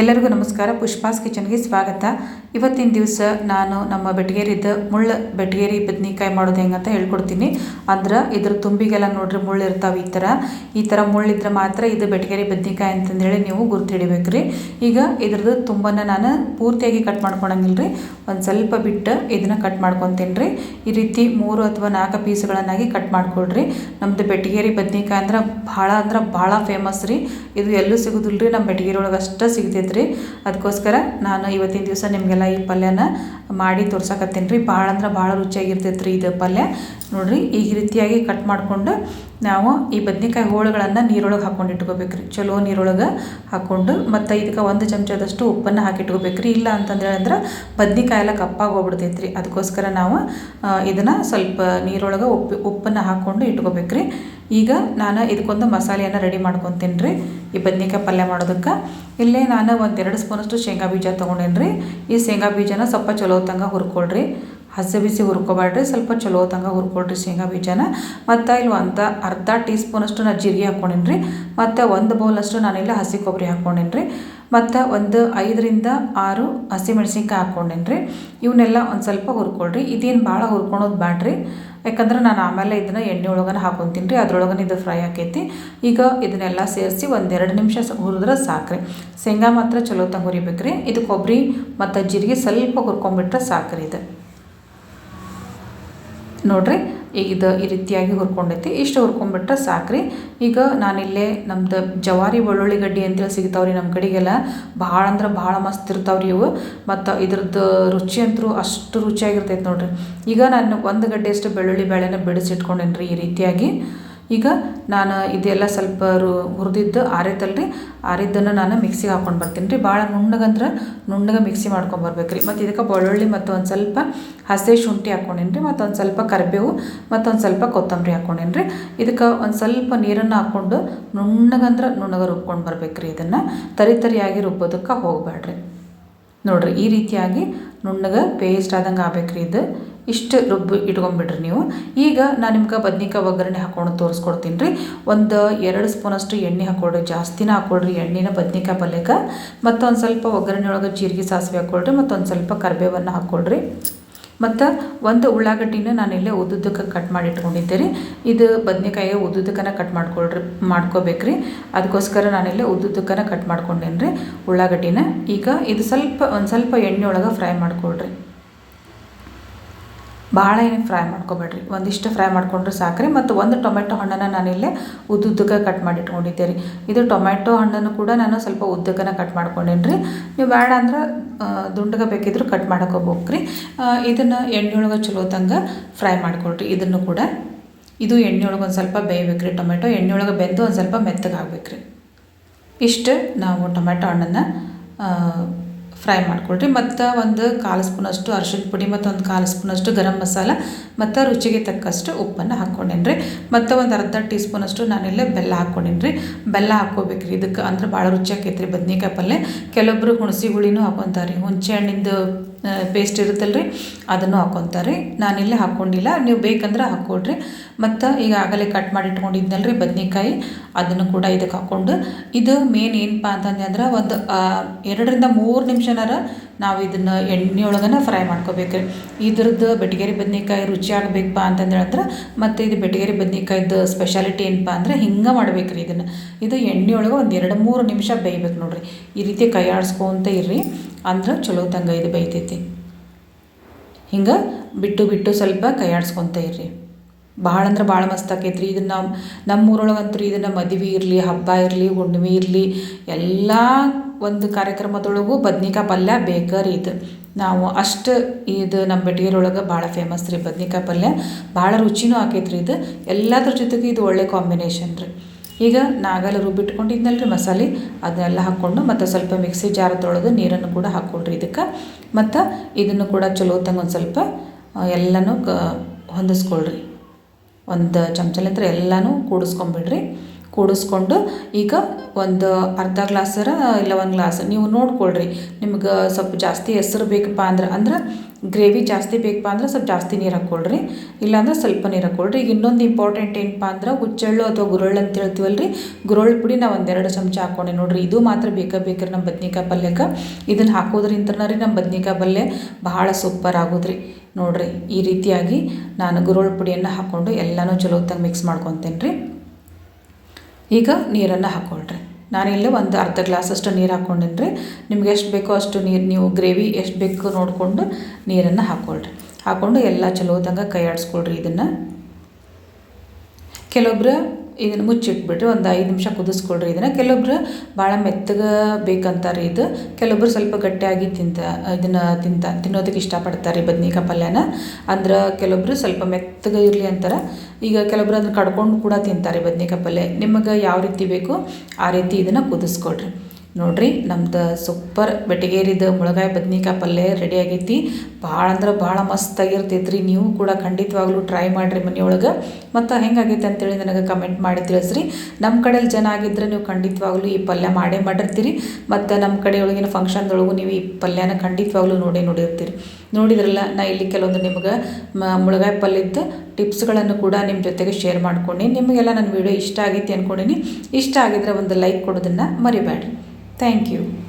ಎಲ್ಲರಿಗೂ ನಮಸ್ಕಾರ. ಪುಷ್ಪಾಸ್ ಕಿಚನ್ಗೆ ಸ್ವಾಗತ. ಇವತ್ತಿನ ದಿವಸ ನಾನು ನಮ್ಮ ಬೆಟಗೇರಿದ ಮುಳ್ಳು ಬೆಟಗೇರಿ ಬದ್ನಿಕಾಯಿ ಮಾಡೋದು ಹೆಂಗಂತ ಹೇಳ್ಕೊಡ್ತೀನಿ. ಅಂದ್ರೆ ಇದ್ರ ತುಂಬಿಗೆಲ್ಲ ನೋಡ್ರಿ ಮುಳ್ಳು ಇರ್ತಾವೆ ಈ ಥರ ಈ ಥರ ಮುಳ್ಳಿದ್ರೆ ಮಾತ್ರ ಇದು ಬೆಟಗೇರಿ ಬದ್ನಿಕಾಯಿ ಅಂತಂದೇಳಿ ನೀವು ಗುರ್ತು ಹಿಡಿಬೇಕು ರೀ ಈಗ ಇದ್ರದ್ದು ತುಂಬನ ನಾನು ಪೂರ್ತಿಯಾಗಿ ಕಟ್ ಮಾಡ್ಕೊಳಂಗಿಲ್ಲ ರೀ ಒಂದು ಸ್ವಲ್ಪ ಬಿಟ್ಟು ಇದನ್ನು ಕಟ್ ಮಾಡ್ಕೊತೀನಿ ರೀ ಈ ರೀತಿ ಮೂರು ಅಥವಾ ನಾಲ್ಕು ಪೀಸ್ಗಳನ್ನಾಗಿ ಕಟ್ ಮಾಡ್ಕೊಳ್ರಿ. ನಮ್ಮದು ಬೆಟಗೇರಿ ಬದ್ನಿಕಾಯಿ ಅಂದ್ರೆ ಭಾಳ ಅಂದ್ರೆ ಭಾಳ ಫೇಮಸ್ ರೀ. ಇದು ಎಲ್ಲೂ ಸಿಗೋದಿಲ್ಲ ರೀ ನಮ್ಮ ಬೆಟಗೇರಿ ಒಳಗೆ ಅಷ್ಟೇ ಸಿಗ್ತೈತೆ ರೀ ಅದಕ್ಕೋಸ್ಕರ ನಾನು ಇವತ್ತಿನ ದಿವಸ ನಿಮಗೆಲ್ಲ ಈ ಪಲ್ಯನ ಮಾಡಿ ತೋರ್ಸಕತ್ತೀನಿ ರೀ ಭಾಳ ಅಂದ್ರೆ ಭಾಳ ರುಚಿಯಾಗಿರ್ತೈತೆ ರೀ ಇದು ಪಲ್ಯ. ನೋಡಿರಿ, ಈ ರೀತಿಯಾಗಿ ಕಟ್ ಮಾಡಿಕೊಂಡು ನಾವು ಈ ಬದ್ನಿಕಾಯಿ ಹೋಳುಗಳನ್ನು ನೀರೊಳಗೆ ಹಾಕೊಂಡು ಇಟ್ಕೋಬೇಕ್ರಿ. ಚಲೋ ನೀರೊಳಗೆ ಹಾಕ್ಕೊಂಡು ಮತ್ತು ಇದಕ್ಕೆ ಒಂದು ಚಮಚದಷ್ಟು ಉಪ್ಪನ್ನು ಹಾಕಿ ಇಟ್ಕೋಬೇಕು ರೀ ಇಲ್ಲ ಅಂತಂದ್ರೆ ಅಂದ್ರೆ ಬದ್ನೆಕಾಯಿ ಎಲ್ಲ ಕಪ್ಪಾಗಿ ರೀ ಅದಕ್ಕೋಸ್ಕರ ನಾವು ಇದನ್ನು ಸ್ವಲ್ಪ ನೀರೊಳಗೆ ಉಪ್ಪು, ಉಪ್ಪನ್ನು ಹಾಕ್ಕೊಂಡು ಇಟ್ಕೋಬೇಕ್ರಿ. ಈಗ ನಾನು ಇದಕ್ಕೊಂದು ಮಸಾಲೆಯನ್ನು ರೆಡಿ ಮಾಡ್ಕೊತೀನಿ ರೀ ಈ ಬದ್ನಿಕಾಯಿ ಪಲ್ಯ ಮಾಡೋದಕ್ಕೆ. ಇಲ್ಲೇ ನಾನು ಒಂದು ಎರಡು ಸ್ಪೂನಷ್ಟು ಶೇಂಗಾ ಬೀಜ ತೊಗೊಂಡೇನಿ ರೀ ಈ ಶೇಂಗಾ ಬೀಜನ ಸ್ವಲ್ಪ ಚಲೋ ತಂಗ ಹುರ್ಕೊಳ್ರಿ. ಹಸಿ ಬಿಸಿ ಹುರ್ಕೊಬೇಡ್ರಿ ಸ್ವಲ್ಪ ಚಲೋ ತಂಗ ಹುರ್ಕೊಳ್ರಿ ಶೇಂಗಾ ಬೀಜನ. ಮತ್ತು ಇಲ್ಲಿ ಒಂದು ಅರ್ಧ ಟೀ ಸ್ಪೂನಷ್ಟು ನಾನು ಜೀರಿಗೆ ಹಾಕ್ಕೊಂಡೇನಿ ರೀ ಮತ್ತು ಒಂದು ಬೌಲಷ್ಟು ನಾನಿಲ್ಲ ಹಸಿ ಕೊಬ್ಬರಿ ಹಾಕ್ಕೊಂಡೇನಿ ರೀ ಮತ್ತು ಒಂದು ಐದರಿಂದ ಆರು ಹಸಿಮೆಣ್ಸಿನ್ಕಾಯಿ ಹಾಕ್ಕೊಂಡೇನಿ ರೀ ಇವನ್ನೆಲ್ಲ ಒಂದು ಸ್ವಲ್ಪ ಹುರ್ಕೊಳ್ರಿ. ಇದೇನು ಭಾಳ ಹುರ್ಕೊಳೋದು ಬ್ಯಾಡ್ರಿ. ಯಾಕಂದ್ರೆ ನಾನು ಆಮೇಲೆ ಇದನ್ನು ಎಣ್ಣೆ ಒಳಗನ ಹಾಕೊತೀನಿ ರೀ, ಅದ್ರೊಳಗನ ಇದು ಫ್ರೈ ಆಕೈತಿ. ಈಗ ಇದನ್ನೆಲ್ಲ ಸೇರಿಸಿ ಒಂದೆರಡು ನಿಮಿಷ ಹುರಿದ್ರೆ ಸಾಕ್ರಿ. ಶೇಂಗಾ ಮಾತ್ರ ಚಲೋ ತಂಗ ಹುರಿಬೇಕು ರೀ ಇದು ಕೊಬ್ಬರಿ ಮತ್ತು ಜೀರಿಗೆ ಸ್ವಲ್ಪ ಹುರ್ಕೊಂಬಿಟ್ರೆ ಸಾಕ್ರಿ ಇದು. ನೋಡ್ರಿ. ಈಗ ಇದು ಈ ರೀತಿಯಾಗಿ ಹುರ್ಕೊಂಡೈತಿ. ಇಷ್ಟು ಹುರ್ಕೊಂಡ್ಬಿಟ್ರೆ ಸಾಕ್ರಿ. ಈಗ ನಾನಿಲ್ಲೇ ನಮ್ದು ಜವಾರಿ ಬೆಳ್ಳುಳ್ಳಿ ಗಡ್ಡಿ ಅಂತೇಳಿ ಸಿಗ್ತಾವ್ರಿ ನಮ್ಮ ಕಡೆಗೆಲ್ಲ. ಭಾಳ ಅಂದ್ರೆ ಭಾಳ ಮಸ್ತ್ ಇರ್ತಾವ್ರಿ ಇವು. ಮತ್ತು ಇದ್ರದ್ದು ರುಚಿ ಅಂತೂ ಅಷ್ಟು ರುಚಿಯಾಗಿರ್ತೈತೆ ನೋಡ್ರಿ. ಈಗ ನಾನು ಒಂದು ಗಡ್ಡೆಯಷ್ಟು ಬೆಳ್ಳುಳ್ಳಿ ಬೇಳೆನ ಬಿಡಿಸಿಟ್ಕೊಂಡೇನಿ ರೀ ಈ ರೀತಿಯಾಗಿ. ಈಗ ನಾನು ಇದೆಲ್ಲ ಸ್ವಲ್ಪ ರು, ಹುರಿದಿದ್ದು ರೀ ಆರಿದ್ದನ್ನು ನಾನು ಮಿಕ್ಸಿಗೆ ಹಾಕ್ಕೊಂಡು ಬರ್ತೀನಿ ರೀ. ಭಾಳ ನುಣ್ಣಗಂದ್ರೆ ನುಣ್ಣಗೆ ಮಿಕ್ಸಿ ಮಾಡ್ಕೊಂಡು ಬರ್ಬೇಕು ರೀ. ಮತ್ತು ಇದಕ್ಕೆ ಬೆಳ್ಳುಳ್ಳಿ ಮತ್ತು ಒಂದು ಸ್ವಲ್ಪ ಹಸಿ ಶುಂಠಿ ಹಾಕ್ಕೊಂಡೇನಿ ರೀ. ಮತ್ತು ಒಂದು ಸ್ವಲ್ಪ ಕರಿಬೇವು ಮತ್ತು ಒಂದು ಸ್ವಲ್ಪ ಕೊತ್ತಂಬರಿ ಹಾಕ್ಕೊಂಡೇನಿ ರೀ. ಇದಕ್ಕೆ ಒಂದು ಸ್ವಲ್ಪ ನೀರನ್ನು ಹಾಕ್ಕೊಂಡು ನುಣ್ಣಗಂದ್ರೆ ನುಣ್ಣಗೆ ರುಬ್ಕೊಂಡು ಬರ್ಬೇಕು ರೀ ಇದನ್ನು. ತರಿ ತರಿಯಾಗಿ ರುಬ್ಬೋದಕ್ಕೆ ಹೋಗಬೇಡ್ರಿ ನೋಡಿರಿ, ಈ ರೀತಿಯಾಗಿ ನುಣ್ಣಗೆ ಪೇಸ್ಟ್ ಆದಂಗೆ ಆಗ್ಬೇಕ್ರಿ ಇದು. ಇಷ್ಟು ರುಬ್ಬಿ ಇಟ್ಕೊಂಡ್ಬಿಡ್ರಿ ನೀವು. ಈಗ ನಾನು ನಿಮ್ಗೆ ಬದ್ನಿಕಾಯಿ ಒಗ್ಗರಣೆ ಹಾಕೊಂಡು ತೋರಿಸ್ಕೊಡ್ತೀನಿ ರೀ ಒಂದು ಎರಡು ಸ್ಪೂನಷ್ಟು ಎಣ್ಣೆ ಹಾಕೊಳ್ರಿ ಜಾಸ್ತಿನ ಹಾಕೊಳ್ರಿ ಎಣ್ಣೆನ ಬದ್ನಿಕಾಯಿ ಪಲ್ಯಕ್ಕೆ ಮತ್ತೊಂದು ಸ್ವಲ್ಪ ಒಗ್ಗರಣೆ ಒಳಗೆ ಜೀರಿಗೆ ಸಾಸಿವೆ ಹಾಕ್ಕೊಳ್ರಿ. ಮತ್ತೊಂದು ಸ್ವಲ್ಪ ಕರಿಬೇವನ್ನು ಹಾಕ್ಕೊಳ್ರಿ. ಮತ್ತು ಒಂದು ಉಳ್ಳಾಗಡ್ಡಿನ ನಾನಿಲ್ಲೇ ಉದ್ದುದ್ದಕ್ಕೆ ಕಟ್ ಮಾಡಿ ರೀ. ಇದು ಬದನೆಕಾಯಿ ಉದ್ದುದ್ದಕ್ಕನ ಕಟ್ ಮಾಡ್ಕೊಳ್ರಿ, ಮಾಡ್ಕೋಬೇಕ್ರಿ. ಅದಕ್ಕೋಸ್ಕರ ನಾನಿಲ್ಲೇ ಉದ್ದುದ್ದಕ್ಕನ ಕಟ್ ಮಾಡ್ಕೊಂಡೇನಿ ರೀ ಉಳ್ಳಾಗಡ್ಡಿನ. ಈಗ ಇದು ಸ್ವಲ್ಪ, ಒಂದು ಸ್ವಲ್ಪ ಎಣ್ಣೆ ಒಳಗೆ ಫ್ರೈ ಮಾಡ್ಕೊಳ್ರಿ. ಭಾಳ ಏನು ಫ್ರೈ ಮಾಡ್ಕೊಬೇಡ್ರಿ. ಒಂದಿಷ್ಟು ಫ್ರೈ ಮಾಡ್ಕೊಂಡ್ರೆ ಸಾಕ್ರಿ. ಮತ್ತು ಒಂದು ಟೊಮೆಟೊ ಹಣ್ಣನ್ನು ನಾನಿಲ್ಲೇ ಉದ್ದುದ್ದಕ್ಕೆ ಕಟ್ ಮಾಡಿ ಇಟ್ಕೊಂಡಿದ್ದೆ ರೀ ಇದು ಟೊಮೆಟೊ ಹಣ್ಣನ್ನು ಕೂಡ ನಾನು ಸ್ವಲ್ಪ ಉದ್ದಕ್ಕನ ಕಟ್ ಮಾಡ್ಕೊಂಡೇನಿ ನೀವು ಬೇಡ ಅಂದ್ರೆ ದುಂಡಗ ಬೇಕಿದ್ರು ಕಟ್ ಮಾಡಕೋಬೇಕ್ರಿ. ಇದನ್ನು ಎಣ್ಣೆಯೊಳಗೆ ಚಲೋ ತಂಗ ಫ್ರೈ ಮಾಡಿಕೊಡ್ರಿ ಇದನ್ನು ಕೂಡ ಇದು ಎಣ್ಣೆಯೊಳಗೆ ಒಂದು ಸ್ವಲ್ಪ ಬೇಯಬೇಕು ರೀ ಟೊಮೆಟೊ ಎಣ್ಣೆಯೊಳಗೆ ಬೆಂದು ಒಂದು ಸ್ವಲ್ಪ ಮೆತ್ತಗೆ ಆಗ್ಬೇಕು ರೀ ಇಷ್ಟು ನಾವು ಟೊಮೆಟೊ ಹಣ್ಣನ್ನು ಫ್ರೈ ಮಾಡ್ಕೊಳ್ರಿ. ಮತ್ತು ಒಂದು ಕಾಲು ಸ್ಪೂನಷ್ಟು ಅರ್ಶಿನ ಪುಡಿ ಮತ್ತು ಒಂದು ಕಾಲು ಸ್ಪೂನಷ್ಟು ಗರಂ ಮಸಾಲ ಮತ್ತು ರುಚಿಗೆ ತಕ್ಕಷ್ಟು ಉಪ್ಪನ್ನು ಹಾಕ್ಕೊಂಡೇನಿ ರೀ ಮತ್ತು ಒಂದು ಅರ್ಧ ಟೀ ಸ್ಪೂನಷ್ಟು ನಾನಿಲ್ಲ ಬೆಲ್ಲ ಹಾಕ್ಕೊಂಡೇನಿ ರೀ ಬೆಲ್ಲ ಹಾಕ್ಕೋಬೇಕ್ರಿ. ಇದಕ್ಕೆ ಅಂದ್ರೆ ಭಾಳ ರುಚಿ ಆಕೈತೆ ರೀ ಬದ್ನಿಕಾಯಿ ಪಲ್ಯ. ಕೆಲವೊಬ್ಬರು ಹುಣಸಿ ಹುಳಿನೂ ಹಾಕೊತಾರೆ ರೀ ಹುಣಸೆ ಹಣ್ಣಿಂದು ಪೇಸ್ಟ್ ಇರುತ್ತಲ್ಲ ರೀ ಅದನ್ನು ಹಾಕ್ಕೊತಾರೆ ನಾನಿಲ್ಲೇ ಹಾಕ್ಕೊಂಡಿಲ್ಲ ನೀವು ಬೇಕಂದ್ರೆ ಹಾಕ್ಕೊಡ್ರಿ ಮತ್ತು ಈಗ ಆಗಲೇ ಕಟ್ ಮಾಡಿ ಇಟ್ಕೊಂಡಿದ್ನಲ್ಲ ರೀ ಬದ್ನಿಕಾಯಿ. ಅದನ್ನು ಕೂಡ ಇದಕ್ಕೆ ಹಾಕ್ಕೊಂಡು ಇದು ಮೇನ್ ಏನಪ್ಪ ಅಂತಂದ್ರೆ ಒಂದು ಎರಡರಿಂದ ಮೂರು ನಿಮಿಷನಾರ ನಾವು ಇದನ್ನು ಎಣ್ಣೆ ಒಳಗನ ಫ್ರೈ ಮಾಡ್ಕೋಬೇಕು ಇದ್ರದ್ದು ಬೆಟಗೇರಿ ಬದ್ನಿಕಾಯಿ ರುಚಿ ಆಗಬೇಕಪ್ಪ ಅಂತಂದು ಹೇಳಿದ್ರೆ ಮತ್ತು ಇದು ಬೆಟಗೇರಿ ಬದ್ನಿಕಾಯ್ದು ಸ್ಪೆಷಾಲಿಟಿ ಏನಪ್ಪ ಅಂದರೆ ಹಿಂಗೆ ಮಾಡ್ಬೇಕು ರೀ ಇದನ್ನು. ಇದು ಎಣ್ಣೆ ಒಳಗೆ ಒಂದು ಎರಡು ಮೂರು ನಿಮಿಷ ಬೇಯ್ಬೇಕು ನೋಡಿರಿ. ಈ ರೀತಿ ಕೈ ಆಡಿಸ್ಕೊಂತ ಇರ್ರಿ. ಅಂದ್ರೆ ಚಲೋ ತಂಗ ಇದು ಬೈತೈತಿ. ಹಿಂಗೆ ಬಿಟ್ಟು ಬಿಟ್ಟು ಸ್ವಲ್ಪ ಕೈ ಆಡಿಸ್ಕೊತ ಇರ್ರಿ. ಭಾಳ ಅಂದ್ರೆ ಭಾಳ ಮಸ್ತ್ ಆಕೈತೆ ರೀ ಇದನ್ನು ನಮ್ಮ ನಮ್ಮೂರೊಳಗಂತೂ ಇದನ್ನು ಮದುವೆ ಇರಲಿ, ಹಬ್ಬ ಇರಲಿ, ಹುಣ್ಣಿಮೆ ಇರಲಿ, ಎಲ್ಲ ಒಂದು ಕಾರ್ಯಕ್ರಮದೊಳಗೂ ಬದ್ನಿಕಾಯಿ ಪಲ್ಯ ಬೇಕರಿ ಇದು. ನಾವು ಅಷ್ಟು ಇದು ನಮ್ಮ ಬೆಟಗೇರೊಳಗೆ ಭಾಳ ಫೇಮಸ್ ರೀ ಬದ್ನಿಕಾಯಿ ಪಲ್ಯ. ಭಾಳ ರುಚಿನೂ ಆಕೈತೆ ಇದು. ಎಲ್ಲದ್ರ ಜೊತೆಗೆ ಇದು ಒಳ್ಳೆ ಕಾಂಬಿನೇಷನ್ ರೀ. ಈಗ ನಾಗಲ್ಲ ರುಬ್ಬಿಟ್ಕೊಂಡಿದ್ನಲ್ಲ ರೀ ಮಸಾಲೆ. ಅದನ್ನೆಲ್ಲ ಹಾಕ್ಕೊಂಡು ಮತ್ತು ಸ್ವಲ್ಪ ಮಿಕ್ಸಿ ಜಾರ ತೊಳೆದು ನೀರನ್ನು ಕೂಡ ಹಾಕ್ಕೊಳ್ರಿ ಇದಕ್ಕೆ. ಮತ್ತು ಇದನ್ನು ಕೂಡ ಚಲೋ ಒಂದು ಸ್ವಲ್ಪ ಎಲ್ಲನೂ ಕ ಹೊಂದಿಸ್ಕೊಳ್ರಿ. ಒಂದು ಚಮಚಲಿಂತ್ರ ಎಲ್ಲನೂ ಕೂಡಿಸ್ಕೊಂಬಿಡ್ರಿ. ಕೂಡಿಸ್ಕೊಂಡು ಈಗ ಒಂದು ಅರ್ಧ ಗ್ಲಾಸರ ಇಲ್ಲ ಒಂದು ಗ್ಲಾಸ್, ನೀವು ನೋಡ್ಕೊಳ್ರಿ. ನಿಮ್ಗೆ ಸ್ವಲ್ಪ ಜಾಸ್ತಿ ಹೆಸ್ರು ಬೇಕಪ್ಪ ಅಂದ್ರೆ ಅಂದ್ರೆ ಗ್ರೇವಿ ಜಾಸ್ತಿ ಬೇಕಪ್ಪ ಅಂದ್ರೆ ಸ್ವಲ್ಪ ಜಾಸ್ತಿ ನೀರು ಹಾಕ್ಕೊಳ್ರಿ. ಇಲ್ಲಾಂದ್ರೆ ಸ್ವಲ್ಪ ನೀರು ಹಾಕ್ಕೊಳ್ರಿ. ಈಗ ಇನ್ನೊಂದು ಇಂಪಾರ್ಟೆಂಟ್ ಏನಪ್ಪ ಅಂದ್ರೆ ಹುಚ್ಚೆಳ್ಳು ಅಥವಾ ಗುರಳ್ಳು ಅಂತ ಹೇಳ್ತೀವಲ್ಲ ರೀ ಗುರಳ್ಳು ಪುಡಿ ನಾವು ಒಂದೆರಡು ಚಮಚ ಹಾಕ್ಕೊಂಡೆ. ನೋಡಿರಿ, ಇದು ಮಾತ್ರ ಬೇಕಾ ಬೇಕ್ರಿ ನಮ್ಮ ಬದ್ನಿಕಾಯಿ ಪಲ್ಯಕ್ಕೆ? ಇದನ್ನು ಹಾಕೋದ್ರಿಂದ ರೀ ನಮ್ಮ ಬದ್ನಿಕಾಯಿ ಪಲ್ಯ ಭಾಳ ಸೂಪರ್ ಆಗೋದ್ರಿ. ನೋಡಿರಿ, ಈ ರೀತಿಯಾಗಿ ನಾನು ಗುರುಳ್ಳು ಪುಡಿಯನ್ನು ಹಾಕ್ಕೊಂಡು ಎಲ್ಲನೂ ಚಲೋ ಹೊತ್ತಾಗಿ ಮಿಕ್ಸ್ ಮಾಡ್ಕೊತೇನೆ ರೀ ಈಗ ನೀರನ್ನು ಹಾಕ್ಕೊಳ್ರಿ ನಾನಿಲ್ಲಿ ಒಂದು ಅರ್ಧ ಗ್ಲಾಸಷ್ಟು ನೀರು ಹಾಕ್ಕೊಂಡಿನಿ ರೀ ನಿಮ್ಗೆ ಎಷ್ಟು ಬೇಕೋ ಅಷ್ಟು ನೀರು, ನೀವು ಗ್ರೇವಿ ಎಷ್ಟು ಬೇಕೋ ನೋಡಿಕೊಂಡು ನೀರನ್ನು ಹಾಕ್ಕೊಳ್ರಿ ಹಾಕ್ಕೊಂಡು ಎಲ್ಲ ಚಲೋದಂಗೆ ಕೈ ಆಡಿಸ್ಕೊಳ್ರಿ ಇದನ್ನು. ಕೆಲವೊಬ್ರು ಇದನ್ನು ಮುಚ್ಚಿಟ್ಬಿಟ್ರೆ ಒಂದು ಐದು ನಿಮಿಷ ಕುದಿಸ್ಕೊಳ್ರಿ. ಇದನ್ನು ಕೆಲವೊಬ್ರು ಭಾಳ ಮೆತ್ತಗ ಬೇಕಂತಾರೆ ಇದು. ಕೆಲವೊಬ್ರು ಸ್ವಲ್ಪ ಗಟ್ಟಿಯಾಗಿ ತಿಂತ, ಇದನ್ನು ತಿಂತ, ತಿನ್ನೋದಕ್ಕೆ ಇಷ್ಟಪಡ್ತಾರೆ ಬದ್ನಿಕಾಯಿ ಪಲ್ಯನ. ಅಂದ್ರೆ ಕೆಲವೊಬ್ರು ಸ್ವಲ್ಪ ಮೆತ್ತಗೆ ಇರಲಿ ಅಂತಾರೆ. ಈಗ ಕೆಲವೊಬ್ರು ಅದನ್ನು ಕಡ್ಕೊಂಡು ಕೂಡ ತಿಂತಾರೆ ಬದ್ನಿಕಾಯಿ ಪಲ್ಯ. ನಿಮಗೆ ಯಾವ ರೀತಿ ಬೇಕು ಆ ರೀತಿ ಇದನ್ನು ಕುದಿಸ್ಕೊಳ್ರಿ. ನೋಡ್ರಿ, ನಮ್ದು ಸೂಪರ್ ಬೆಟಗೇರಿದು ಮುಳಗಾಯಿ ಬದ್ನಿಕಾಯಿ ಪಲ್ಯ ರೆಡಿ ಆಗೈತಿ. ಭಾಳ ಅಂದ್ರೆ ಭಾಳ ಮಸ್ತಾಗಿರ್ತೈತ್ರಿ ನೀವು ಕೂಡ ಖಂಡಿತವಾಗ್ಲೂ ಟ್ರೈ ಮಾಡಿರಿ ಮನೆಯೊಳಗೆ. ಮತ್ತು ಹೆಂಗಾಗೈತೆ ಅಂತೇಳಿ ನನಗೆ ಕಮೆಂಟ್ ಮಾಡಿ ತಿಳಿಸ್ರಿ. ನಮ್ಮ ಕಡೆಯಲ್ಲಿ ಜನ ಆಗಿದ್ದರೆ ನೀವು ಖಂಡಿತವಾಗ್ಲೂ ಈ ಪಲ್ಯ ಮಾಡೇ ಮಾಡಿರ್ತೀರಿ. ಮತ್ತು ನಮ್ಮ ಕಡೆಯೊಳಗಿನ ಫಂಕ್ಷನ್ದೊಳಗು ನೀವು ಈ ಪಲ್ಯನ ಖಂಡಿತವಾಗ್ಲೂ ನೋಡೇ ನೋಡಿರ್ತೀರಿ. ನೋಡಿದ್ರಲ್ಲ, ನಾ ಇಲ್ಲಿ ಕೆಲವೊಂದು ನಿಮ್ಗೆ ಮುಳಗಾಯಿ ಪಲ್ಯದ ಟಿಪ್ಸ್ಗಳನ್ನು ಕೂಡ ನಿಮ್ಮ ಜೊತೆಗೆ ಶೇರ್ ಮಾಡ್ಕೊಂಡು. ನಿಮಗೆಲ್ಲ ನನ್ನ ವಿಡಿಯೋ ಇಷ್ಟ ಆಗೈತಿ ಅಂದ್ಕೊಂಡಿನಿ ಇಷ್ಟ ಆಗಿದ್ರೆ ಒಂದು ಲೈಕ್ ಕೊಡೋದನ್ನು ಮರಿಬೇಡ್ರಿ. Thank you.